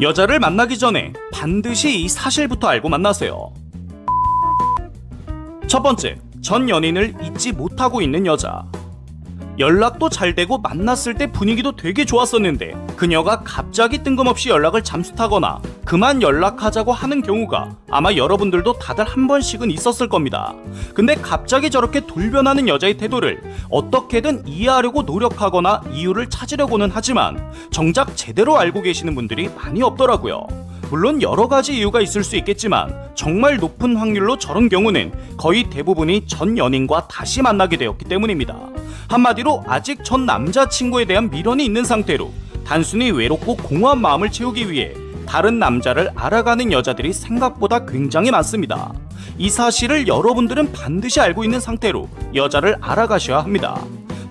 여자를 만나기 전에 반드시 이 사실부터 알고 만나세요. 첫 번째, 전 연인을 잊지 못하고 있는 여자. 연락도 잘 되고 만났을 때 분위기도 되게 좋았었는데 그녀가 갑자기 뜬금없이 연락을 잠수타거나 그만 연락하자고 하는 경우가 아마 여러분들도 다들 한 번씩은 있었을 겁니다. 근데 갑자기 저렇게 돌변하는 여자의 태도를 어떻게든 이해하려고 노력하거나 이유를 찾으려고는 하지만 정작 제대로 알고 계시는 분들이 많이 없더라고요. 물론 여러 가지 이유가 있을 수 있겠지만 정말 높은 확률로 저런 경우는 거의 대부분이 전 연인과 다시 만나게 되었기 때문입니다. 한마디로 아직 전 남자친구에 대한 미련이 있는 상태로 단순히 외롭고 공허한 마음을 채우기 위해 다른 남자를 알아가는 여자들이 생각보다 굉장히 많습니다. 이 사실을 여러분들은 반드시 알고 있는 상태로 여자를 알아가셔야 합니다.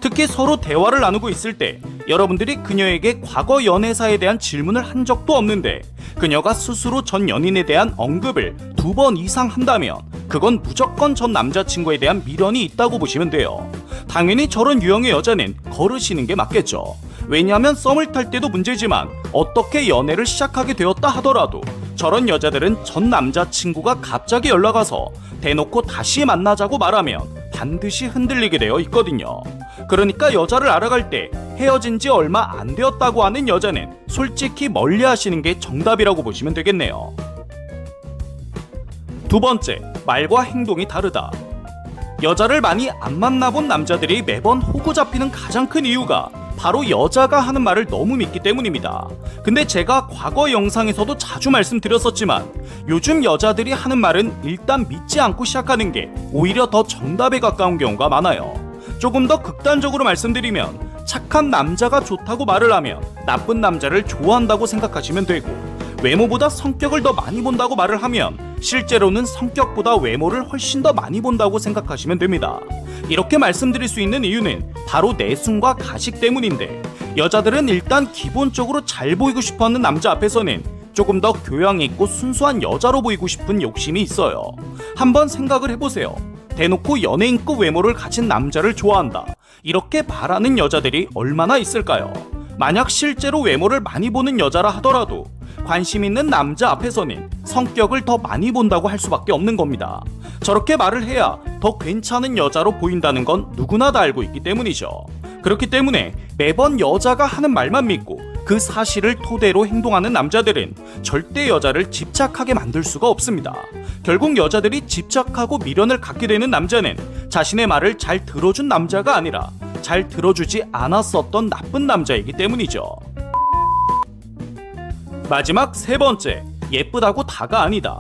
특히 서로 대화를 나누고 있을 때 여러분들이 그녀에게 과거 연애사에 대한 질문을 한 적도 없는데 그녀가 스스로 전 연인에 대한 언급을 두 번 이상 한다면 그건 무조건 전 남자친구에 대한 미련이 있다고 보시면 돼요. 당연히 저런 유형의 여자는 거르시는 게 맞겠죠. 왜냐하면 썸을 탈 때도 문제지만 어떻게 연애를 시작하게 되었다 하더라도 저런 여자들은 전 남자친구가 갑자기 연락 와서 대놓고 다시 만나자고 말하면 반드시 흔들리게 되어 있거든요. 그러니까 여자를 알아갈 때 헤어진 지 얼마 안 되었다고 하는 여자는 솔직히 멀리 하시는 게 정답이라고 보시면 되겠네요. 두 번째, 말과 행동이 다르다. 여자를 많이 안 만나본 남자들이 매번 호구 잡히는 가장 큰 이유가 바로 여자가 하는 말을 너무 믿기 때문입니다. 근데 제가 과거 영상에서도 자주 말씀드렸었지만 요즘 여자들이 하는 말은 일단 믿지 않고 시작하는 게 오히려 더 정답에 가까운 경우가 많아요. 조금 더 극단적으로 말씀드리면 착한 남자가 좋다고 말을 하면 나쁜 남자를 좋아한다고 생각하시면 되고 외모보다 성격을 더 많이 본다고 말을 하면 실제로는 성격보다 외모를 훨씬 더 많이 본다고 생각하시면 됩니다. 이렇게 말씀드릴 수 있는 이유는 바로 내숭과 가식 때문인데 여자들은 일단 기본적으로 잘 보이고 싶어 하는 남자 앞에서는 조금 더 교양 있고 순수한 여자로 보이고 싶은 욕심이 있어요. 한번 생각을 해보세요. 대놓고 연예인급 외모를 가진 남자를 좋아한다. 이렇게 말하는 여자들이 얼마나 있을까요? 만약 실제로 외모를 많이 보는 여자라 하더라도 관심 있는 남자 앞에서는 성격을 더 많이 본다고 할 수밖에 없는 겁니다. 저렇게 말을 해야 더 괜찮은 여자로 보인다는 건 누구나 다 알고 있기 때문이죠. 그렇기 때문에 매번 여자가 하는 말만 믿고 그 사실을 토대로 행동하는 남자들은 절대 여자를 집착하게 만들 수가 없습니다. 결국 여자들이 집착하고 미련을 갖게 되는 남자는 자신의 말을 잘 들어준 남자가 아니라 잘 들어주지 않았었던 나쁜 남자이기 때문이죠. 마지막 세 번째, 예쁘다고 다가 아니다.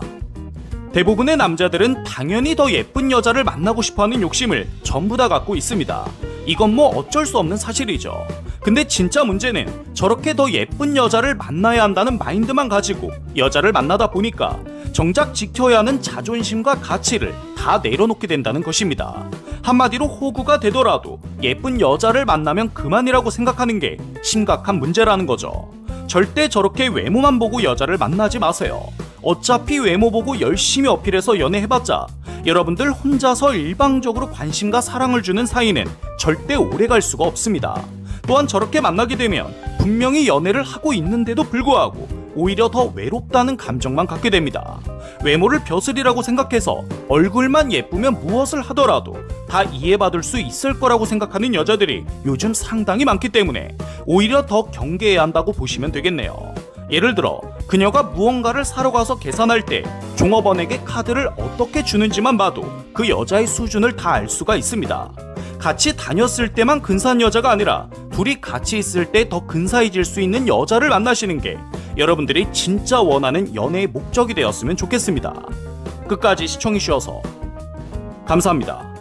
대부분의 남자들은 당연히 더 예쁜 여자를 만나고 싶어 하는 욕심을 전부 다 갖고 있습니다. 이건 뭐 어쩔 수 없는 사실이죠. 근데 진짜 문제는 저렇게 더 예쁜 여자를 만나야 한다는 마인드만 가지고 여자를 만나다 보니까 정작 지켜야 하는 자존심과 가치를 다 내려놓게 된다는 것입니다. 한마디로 호구가 되더라도 예쁜 여자를 만나면 그만이라고 생각하는 게 심각한 문제라는 거죠. 절대 저렇게 외모만 보고 여자를 만나지 마세요. 어차피 외모 보고 열심히 어필해서 연애해봤자 여러분들 혼자서 일방적으로 관심과 사랑을 주는 사이는 절대 오래 갈 수가 없습니다. 또한 저렇게 만나게 되면 분명히 연애를 하고 있는데도 불구하고 오히려 더 외롭다는 감정만 갖게 됩니다. 외모를 벼슬이라고 생각해서 얼굴만 예쁘면 무엇을 하더라도 다 이해받을 수 있을 거라고 생각하는 여자들이 요즘 상당히 많기 때문에 오히려 더 경계해야 한다고 보시면 되겠네요. 예를 들어 그녀가 무언가를 사러 가서 계산할 때 종업원에게 카드를 어떻게 주는지만 봐도 그 여자의 수준을 다 알 수가 있습니다. 같이 다녔을 때만 근사한 여자가 아니라 둘이 같이 있을 때 더 근사해질 수 있는 여자를 만나시는 게 여러분들이 진짜 원하는 연애의 목적이 되었으면 좋겠습니다. 끝까지 시청해주셔서 감사합니다.